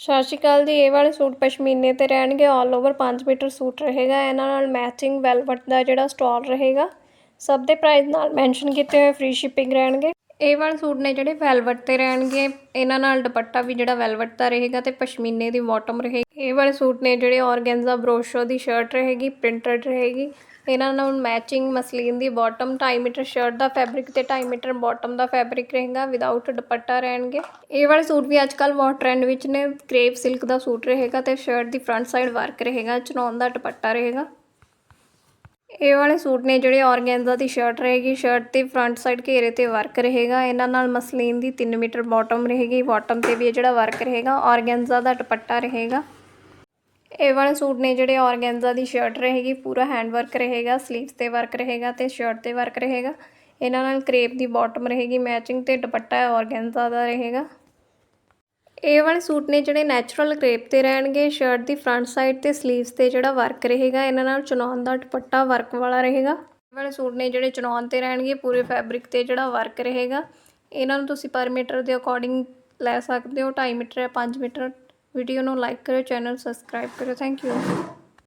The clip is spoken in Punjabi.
ਸਤਿ ਸ਼੍ਰੀ ਅਕਾਲ ਜੀ, ਇਹ ਵਾਲੇ ਸੂਟ ਪਸ਼ਮੀਨੇ ਤੇ ਰਹਿਣਗੇ ਆਲ ਓਵਰ 5 ਮੀਟਰ ਸੂਟ ਰਹੇਗਾ, ਇਹਨਾਂ ਨਾਲ ਮੈਚਿੰਗ ਵੈਲਵਟ ਦਾ ਜਿਹੜਾ ਸਟਾਲ ਰਹੇਗਾ। ਸਭ ਦੇ ਪ੍ਰਾਈਸ ਨਾਲ ਮੈਂਸ਼ਨ ਕੀਤੇ ਹੋਏ ਫ੍ਰੀ ਸ਼ਿਪਿੰਗ ਰਹਿਣਗੇ। ਇਹ ਵਾਲੇ ਸੂਟ ਨੇ ਜਿਹੜੇ ਵੈਲਵਟ ਤੇ ਰਹਿਣਗੇ। ਇਹਨਾਂ ਨਾਲ ਦੁਪੱਟਾ ਵੀ ਜਿਹੜਾ ਵੈਲਵਟ ਦਾ ਰਹੇਗਾ ਤੇ ਪਸ਼ਮੀਨੇ ਦੀ ਬਾਟਮ ਰਹੇਗੀ। ਇਹ ਵਾਲੇ ਸੂਟ ਨੇ ਜਿਹੜੇ ਔਰਗੈਂਜ਼ਾ ਬਰੋਸ਼ੋ ਦੀ ਸ਼ਰਟ ਰਹੇਗੀ ਪ੍ਰਿੰਟਡ ਰਹੇਗੀ। ਇਹਨਾਂ ਨਾਲ ਮੈਚਿੰਗ ਮਸਲੀਨ ਦੀ ਬਾਟਮ 2.5 ਮੀਟਰ ਸ਼ਰਟ ਦਾ ਫੈਬਰਿਕ ਤੇ 2.5 ਮੀਟਰ ਬਾਟਮ ਦਾ ਫੈਬਰਿਕ ਰਹੇਗਾ ਵਿਦਆਊਟ ਦੁਪੱਟਾ ਰਹਿਣਗੇ। ਇਹ ਵਾਲੇ ਸੂਟ ਵੀ ਅੱਜਕੱਲ ਬਹੁਤ ਟ੍ਰੈਂਡ ਵਿੱਚ ਨੇ। ਕ੍ਰੇਪ ਸਿਲਕ ਦਾ ਸੂਟ ਰਹੇਗਾ ਤੇ ਸ਼ਰਟ ਦੀ ਫਰੰਟ ਸਾਈਡ ਵਰਕ ਰਹੇਗਾ ਚਨੌਨ ਦਾ ਦੁਪੱਟਾ ਰਹੇਗਾ। ਇਹ ਵਾਲੇ ਸੂਟ ਨੇ ਜਿਹੜੇ ਔਰਗੈਂਜ਼ਾ ਦੀ ਸ਼ਰਟ ਰਹੇਗੀ ਸ਼ਰਟ ਤੇ ਫਰੰਟ ਸਾਈਡ ਘੇਰੇ ਤੇ ਵਰਕ ਰਹੇਗਾ, ਇਹਨਾਂ ਨਾਲ ਮਸਲੀਨ ਦੀ 3 ਮੀਟਰ ਬਾਟਮ ਰਹੇਗੀ ਬਾਟਮ ਤੇ ਵੀ ਇਹ ਜਿਹੜਾ ਵਰਕ ਰਹੇਗਾ, ਔਰਗੈਂਜ਼ਾ ਦਾ ਦੁਪੱਟਾ ਰਹੇਗਾ। ਇਹ ਵਾਲੇ ਸੂਟ ਨੇ ਜਿਹੜੇ ਔਰਗੈਂਜ਼ਾ ਦੀ ਸ਼ਰਟ ਰਹੇਗੀ, ਪੂਰਾ ਹੈਂਡ ਵਰਕ ਰਹੇਗਾ ਸਲੀਵਸ ਤੇ ਵਰਕ ਰਹੇਗਾ ਤੇ ਸ਼ਰਟ ਤੇ ਵਰਕ ਰਹੇਗਾ। ਇਹਨਾਂ ਨਾਲ ਕ੍ਰੇਪ ਦੀ ਬਾਟਮ ਰਹੇਗੀ ਮੈਚਿੰਗ ਤੇ ਦੁਪੱਟਾ ਔਰਗੈਂਜ਼ਾ ਦਾ ਰਹੇਗਾ। ਇਹ ਵਾਲੇ ਸੂਟ ਨੇ ਜਿਹੜੇ ਨੈਚੁਰਲ ਕ੍ਰੇਪ ਤੇ ਰਹਿਣਗੇ ਸ਼ਰਟ ਦੀ ਫਰੰਟ ਸਾਈਡ ਤੇ ਸਲੀਵਸ ਤੇ ਜਿਹੜਾ ਵਰਕ ਰਹੇਗਾ, ਇਹਨਾਂ ਨਾਲ ਚਨੌਨ ਦਾ ਦੁਪੱਟਾ ਵਰਕ ਵਾਲਾ ਰਹੇਗਾ। ਇਹ ਵਾਲੇ ਸੂਟ ਨੇ ਜਿਹੜੇ ਚਨੌਨ ਤੇ ਰਹਿਣਗੇ, ਪੂਰੇ ਫੈਬਰਿਕ ਤੇ ਜਿਹੜਾ ਵਰਕ ਰਹੇਗਾ। ਇਹਨਾਂ ਨੂੰ ਤੁਸੀਂ ਪਰ ਮੀਟਰ ਦੇ ਅਕੋਰਡਿੰਗ ਲੈ ਸਕਦੇ ਹੋ 2.5 ਮੀਟਰ ਜਾਂ 5 ਮੀਟਰ ਵੀਡੀਓ ਨੂੰ ਲਾਈਕ ਕਰਿਓ ਚੈਨਲ ਸਬਸਕ੍ਰਾਈਬ ਕਰਿਓ। Thank you